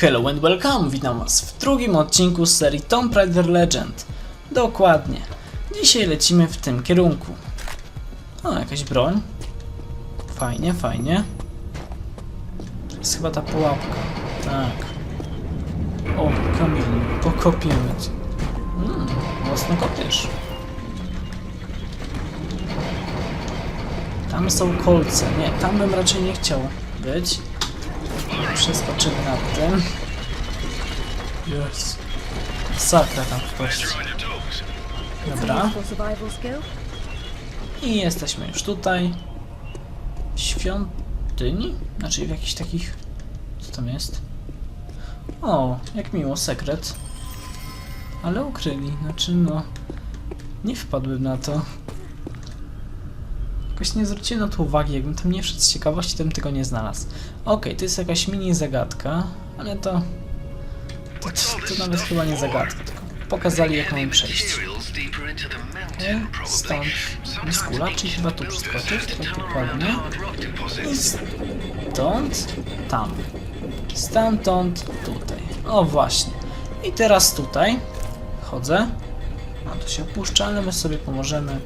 Hello and welcome, witam was w drugim odcinku z serii Tomb Raider Legend. Dokładnie. Dzisiaj lecimy w tym kierunku. O, jakaś broń. Fajnie, fajnie. To jest chyba ta pułapka. Tak. O, kamień. Pokopiemy cię. Mmm, mocno kopiesz. Tam są kolce. Nie, tam bym raczej nie chciał być. Przeskoczymy nad tym. Jest. Sakra tam w kości. Dobra. I jesteśmy już tutaj. W świątyni? Znaczy w jakichś takich... Co tam jest? O, jak miło, sekret. Ale ukryli, znaczy no... Nie wpadłbym na to. Jakoś nie zwróciłem na to uwagi, jakbym tam nie wszedł z ciekawości, to bym tego nie znalazł. Okej, to jest jakaś mini zagadka, ale to... To, to, to nawet chyba nie zagadka, tylko pokazali jak mamy przejść. Nie? Stąd kula, czyli chyba tu przeskoczyć, tak dokładnie. I stąd tam. Stamtąd tutaj. O właśnie. I teraz tutaj chodzę. A tu się opuszcza, ale my sobie pomożemy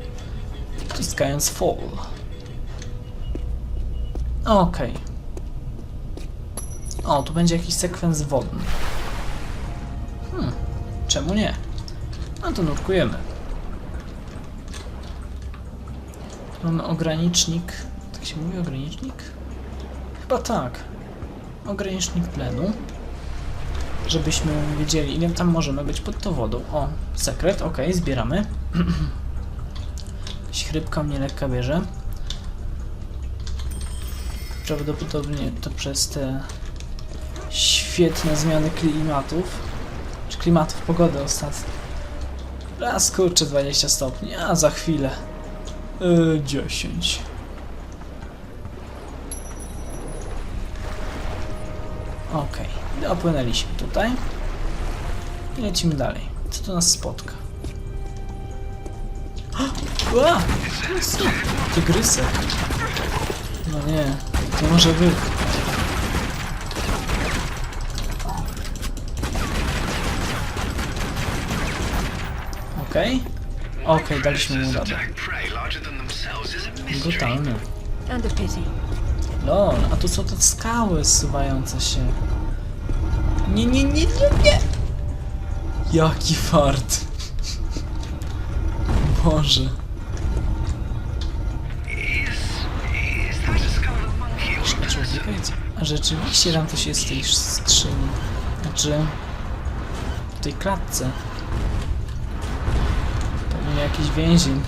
wciskając fall. Okej. O, tu będzie jakiś sekwens wodny. Hmm, czemu nie? No to nurkujemy. Mamy ogranicznik. Tak się mówi ogranicznik? Chyba tak. Ogranicznik tlenu. Żebyśmy wiedzieli, ile tam możemy być pod tą wodą. O, sekret, ok, zbieramy. Śrybka mnie lekka bierze. Prawdopodobnie to przez te świetne zmiany klimatów. Czy klimatów pogody ostatnio. Raz kurczę 20 stopni, a za chwilę. Yy, 10. Okej, okay. opłynęliśmy tutaj. Lecimy dalej. Co tu nas spotka? Ła! Co? Tygrysek. No nie, to może być. Okej. Okay. Okej, daliśmy mu radę. Brutalny. Lol, a tu są te skały zsuwające się. Nie, nie, nie, nie, nie! Jaki fart. Boże. Rzeczywiście tam coś jest tej skrzyni. Znaczy... W tej klatce. Pewnie jakiś więzień.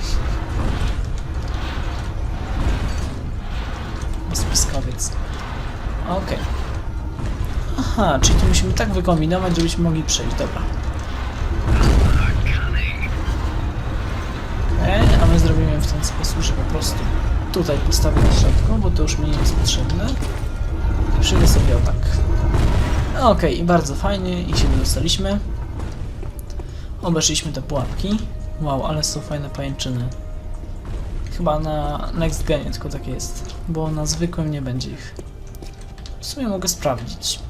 Spiskowiec. Okej. Aha, czyli tu musimy tak wykombinować, żebyśmy mogli przejść. Dobra. Okej, a my zrobimy w ten sposób, że po prostu tutaj postawię na środku, bo to już mi nie jest potrzebne. I przyjdę sobie o tak. Okej, i bardzo fajnie, i się wydostaliśmy. Obeszliśmy te pułapki. Wow, ale są fajne pajęczyny. Chyba na Next Genie tylko tak jest, bo na zwykłym nie będzie ich. W sumie mogę sprawdzić.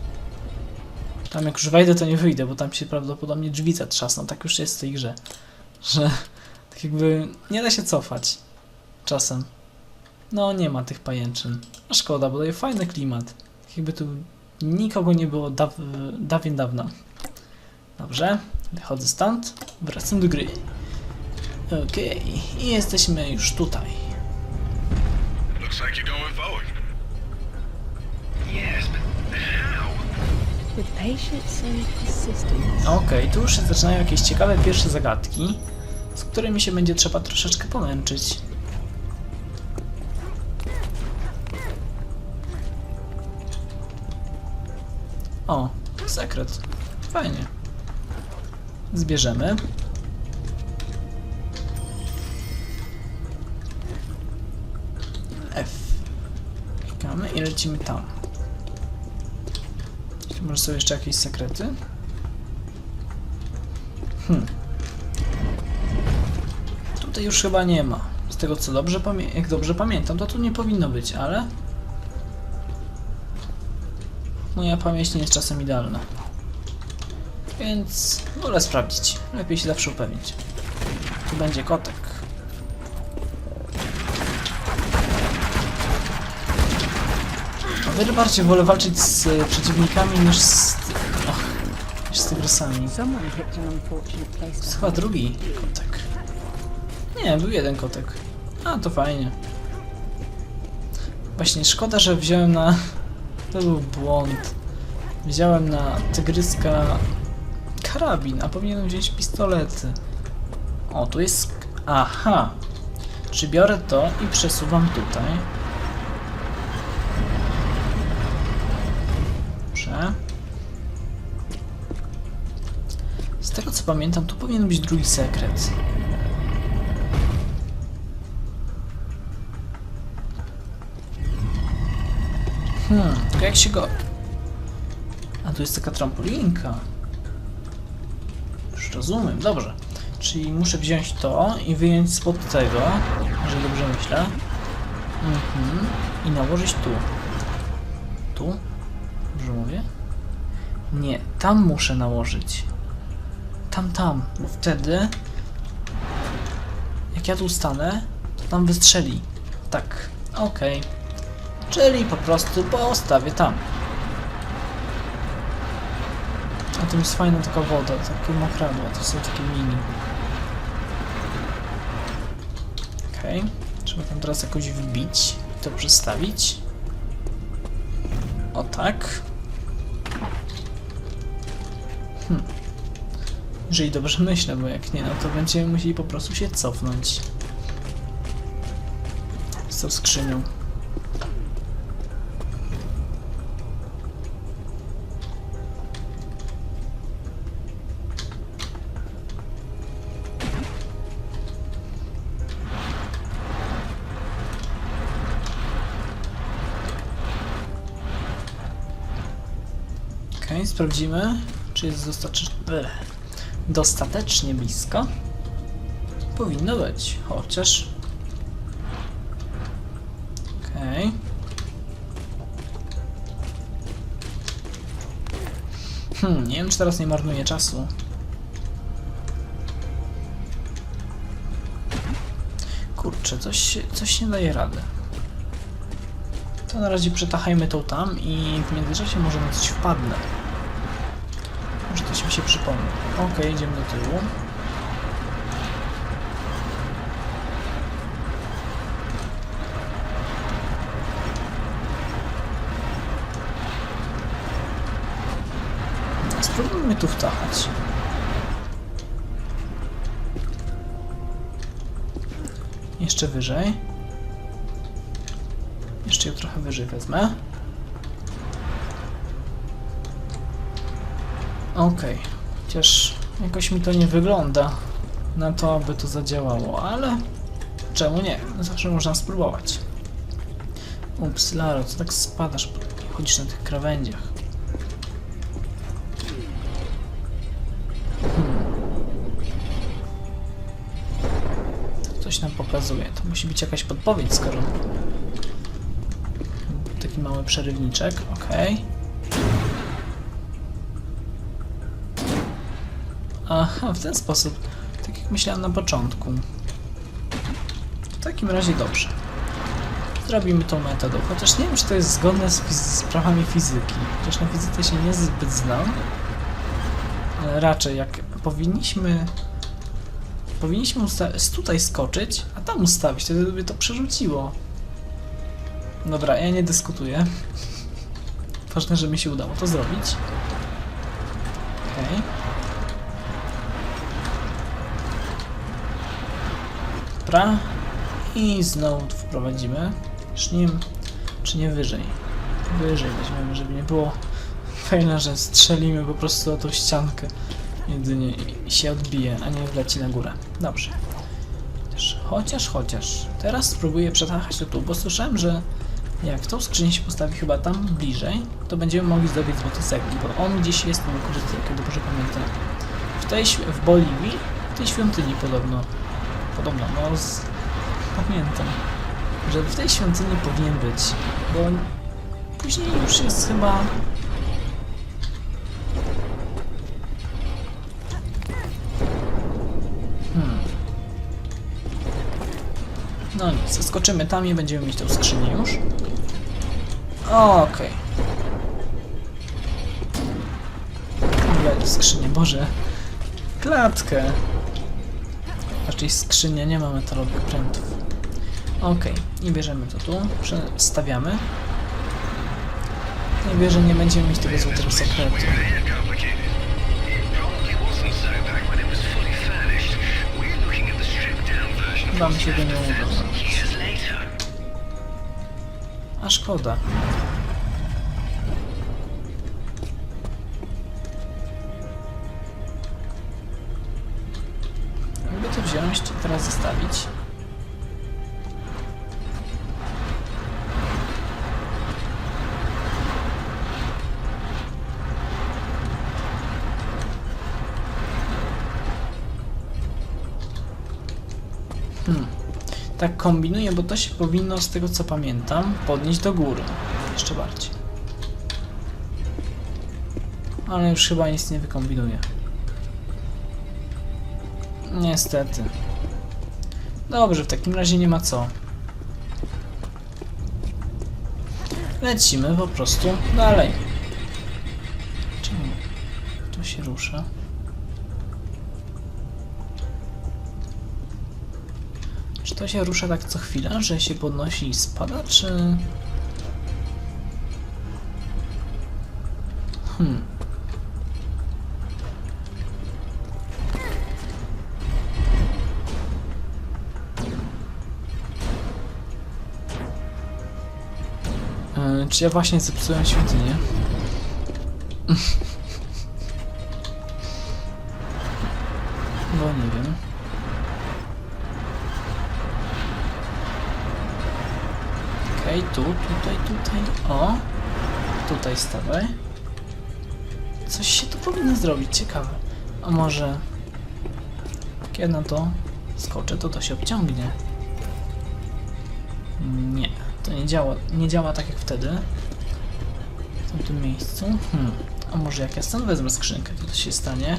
Tam jak już wejdę, to nie wyjdę, bo tam się prawdopodobnie drzwi zatrzasną. Tak już jest w tej grze, że tak jakby nie da się cofać czasem. No, nie ma tych pajęczyn. A szkoda, bo daje fajny klimat. Tak jakby tu nikogo nie było daw dawien dawno. Dobrze, wychodzę stąd, wracam do gry. Okej, i jesteśmy już tutaj. Looks like you're going forward. Yes, but how? With patience and persistence. Okej, tu już się zaczynają jakieś ciekawe pierwsze zagadki, z którymi się będzie trzeba troszeczkę pomęczyć. Fajnie. Zbierzemy. F. Klikamy i lecimy tam. Czy może są jeszcze jakieś sekrety? Hmm. Tutaj już chyba nie ma. Z tego co dobrze jak dobrze pamiętam, to tu nie powinno być, ale moja pamięć nie jest czasem idealna. Więc wolę sprawdzić. Lepiej się zawsze upewnić. Tu będzie kotek. O wiele bardziej wolę walczyć z e, przeciwnikami niż z... Och, niż z tygrysami. Chyba drugi kotek. Nie, był jeden kotek. A, to fajnie. Właśnie szkoda, że wziąłem na... To był błąd. Wziąłem na tygryska karabin, a powinienem wziąć pistolety. O, tu jest... Aha! Czy biorę to i przesuwam tutaj? Dobrze. Z tego co pamiętam, tu powinien być drugi sekret. Hmm, jak się go... A tu jest taka trampolinka. Rozumiem, dobrze. Czyli muszę wziąć to i wyjąć spod tego, jeżeli dobrze myślę. Mhm. I nałożyć tu. Tu? Dobrze mówię? Nie, tam muszę nałożyć. Tam, tam, bo wtedy jak ja tu stanę, to tam wystrzeli. Tak, okej. Czyli po prostu postawię tam. Tu jest fajna taka woda, takie mokradła, to są takie mini. Okej, trzeba tam teraz jakoś wbić i to przestawić. O tak. Hmm. Jeżeli dobrze myślę, bo jak nie, no to będziemy musieli po prostu się cofnąć. Z tą skrzynią. Sprawdzimy, czy jest dostatecznie, dostatecznie blisko. Powinno być, chociaż... Okej. Hmm, nie wiem, czy teraz nie marnuję czasu. Kurczę, coś, coś nie daje rady. To na razie przetachajmy tą tam i w międzyczasie może na coś wpadnę. Przypomni. Okej, idziemy do tyłu. Spróbujmy tu wtachać. Jeszcze wyżej. Jeszcze ją trochę wyżej wezmę. Okej, chociaż jakoś mi to nie wygląda na to, aby to zadziałało, ale czemu nie? Zawsze można spróbować. Ups, Laro, co tak spadasz, chodzisz na tych krawędziach. Hmm. Coś nam pokazuje. To musi być jakaś podpowiedź, skoro taki mały przerywniczek, okej. Aha, w ten sposób. Tak jak myślałem na początku. W takim razie dobrze. Zrobimy tą metodą. Chociaż nie wiem, czy to jest zgodne z, z prawami fizyki. Chociaż na fizyce się niezbyt znam. Ale raczej jak powinniśmy... Powinniśmy tutaj skoczyć, a tam ustawić, wtedy by to przerzuciło. Dobra, ja nie dyskutuję. Ważne, że mi się udało to zrobić. Okej. Dobra. I znowu tu wprowadzimy. Już nie czy nie wyżej. Wyżej weźmiemy, żeby nie było fajne, że strzelimy po prostu o tą ściankę jedynie się odbije, a nie wleci na górę. Dobrze. Chociaż, chociaż. Teraz spróbuję przetachać to tu, bo słyszałem, że jak tą skrzynię się postawi chyba tam bliżej, to będziemy mogli zdobyć złoty segment, bo on gdzieś jest ukryty, jak ja dobrze pamiętam. W tej, w Boliwii, w tej świątyni podobno. Podobno, no z... pamiętam, że w tej świątyni powinien być, bo później już jest chyba... Hmm. No nic, zaskoczymy tam i będziemy mieć tą skrzynię już. Okej. Okay. skrzynię, Boże. Klatkę. Raczej skrzynia, nie ma metalowych prętów. Okej, i bierzemy to tu, przestawiamy. Nie wierzę, nie będziemy mieć tego złotego sekretu. Mi się go nie uda. A szkoda. Teraz zostawić. Hmm. Tak kombinuję, bo to się powinno, z tego co pamiętam, podnieść do góry. Jeszcze bardziej. Ale już chyba nic nie wykombinuję. Niestety. Dobrze, w takim razie nie ma co. Lecimy po prostu dalej. Czemu to się rusza? Czy to się rusza tak co chwila, że się podnosi i spada, czy... Hmm. Czy ja właśnie zepsułem świątynię? Bo nie wiem. Okej, tu, tutaj, tutaj. O! Tutaj stawaj. Coś się tu powinno zrobić, ciekawe. A może... Kiedy na to skoczę, to to się obciągnie. Nie, to nie działa, nie działa tak jak wtedy. W tamtym miejscu. Hmm. A może jak ja stąd wezmę skrzynkę, to to się stanie?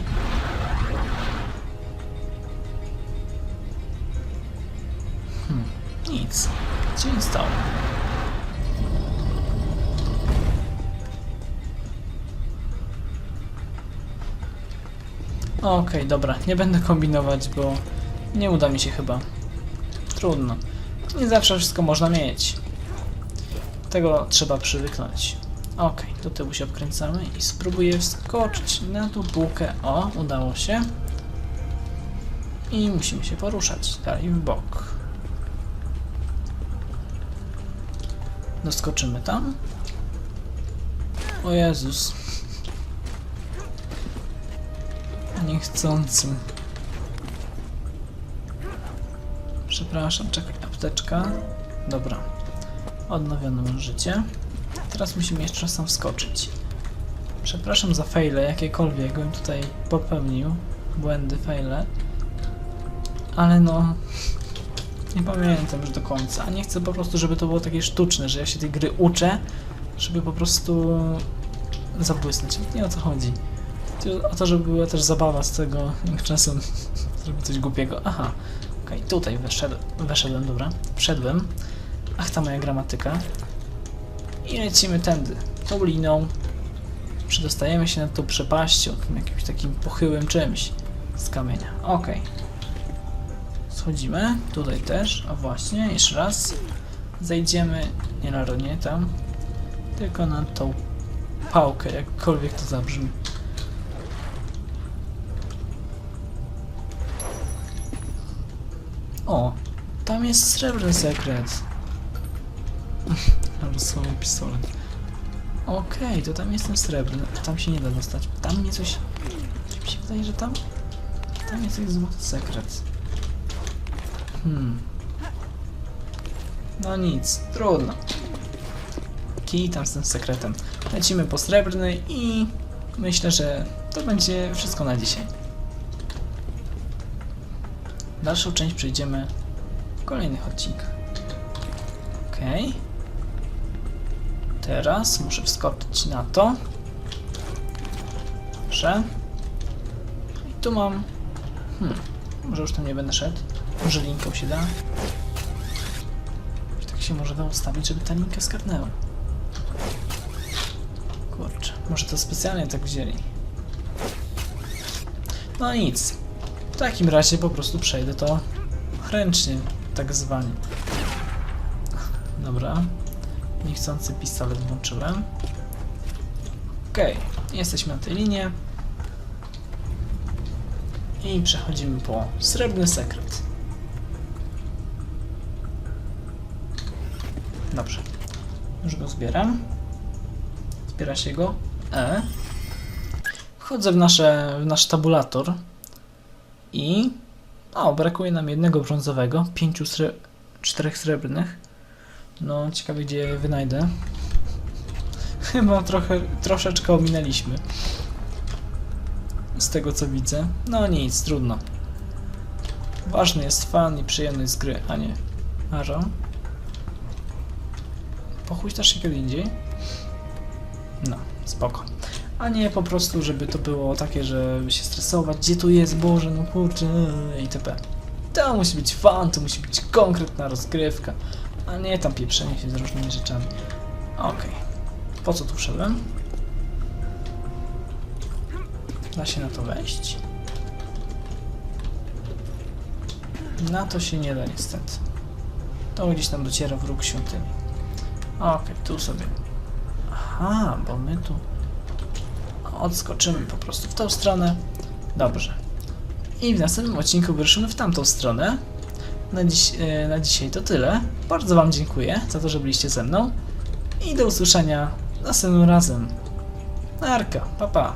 Hmm. Nic. Się nie stało? Okej, dobra, nie będę kombinować, bo nie uda mi się chyba. Trudno. Nie zawsze wszystko można mieć. Tego trzeba przywyknąć. Okej, do tyłu się obkręcamy i spróbuję wskoczyć na tą bułkę. O, udało się. I musimy się poruszać dalej w bok. Doskoczymy tam. O Jezus. Niechcący. Przepraszam, czekaj, apteczka. Dobra. Odnowione mam życie. Teraz musimy jeszcze tam wskoczyć. Przepraszam za faile jakiekolwiek, bym tutaj popełnił. Błędy, faile. Ale no... Nie pamiętam już do końca. A nie chcę po prostu, żeby to było takie sztuczne, że ja się tej gry uczę, żeby po prostu zabłysnąć. Nie o co chodzi. O to, żeby była też zabawa z tego, jak czasem zrobię coś głupiego. Aha, okej, tutaj weszedł, weszedłem, dobra, wszedłem. Ach, ta moja gramatyka. I lecimy tędy, tą liną. Przedostajemy się na tą przepaścią, tym jakimś takim pochyłym czymś z kamienia. Okej. Schodzimy, tutaj też, a właśnie, jeszcze raz. Zejdziemy, nie na nie tam, tylko na tą pałkę, jakkolwiek to zabrzmi. O, tam jest srebrny sekret. Albo słowo pistolet. Okej, to tam jest ten srebrny. Tam się nie da dostać. Tam mnie coś... Coś mi się wydaje, że tam... Tam jest jakiś złoty sekret. Hmm. No nic, trudno. Kij tam z tym sekretem. Lecimy po srebrny i myślę, że to będzie wszystko na dzisiaj. Dalszą część przejdziemy w kolejnych odcinkach. Okej. Teraz muszę wskoczyć na to. Dobrze. I tu mam... Hmm. Może już tam nie będę szedł. Może linką się da. się może da ustawić, żeby ta linka skarnęła. Kurczę, może to specjalnie tak wzięli. No nic. W takim razie po prostu przejdę to ręcznie, tak zwanie. Dobra. Niechcący pistolet włączyłem. Okej, jesteśmy na tej linii. I przechodzimy po srebrny sekret. Dobrze. Już go zbieram. Zbiera się go. E. Wchodzę w, nasze, w nasz tabulator. I... O, brakuje nam jednego brązowego, pięciu sre... czterech srebrnych. No, ciekawe gdzie je wynajdę. Chyba trochę, troszeczkę ominęliśmy. Z tego co widzę. No nic, trudno. Ważny jest fan i przyjemność z gry, a nie. Aro. Pochuśtasz się kiedy indziej? No, spoko. A nie po prostu, żeby to było takie, żeby się stresować, gdzie tu jest, Boże, no kurczę, itp. To musi być fan, to musi być konkretna rozgrywka, a nie tam pieprzenie się z różnymi rzeczami. Okej. Po co tu wszedłem? Da się na to wejść? Na to się nie da niestety. To gdzieś tam dociera wróg świątyni. Okej, tu sobie. Aha, bo my tu odskoczymy po prostu w tą stronę. Dobrze. I w następnym odcinku wyruszymy w tamtą stronę. Na, dziś, e, na dzisiaj to tyle. Bardzo Wam dziękuję za to, że byliście ze mną. I do usłyszenia następnym razem. Narka, pa pa.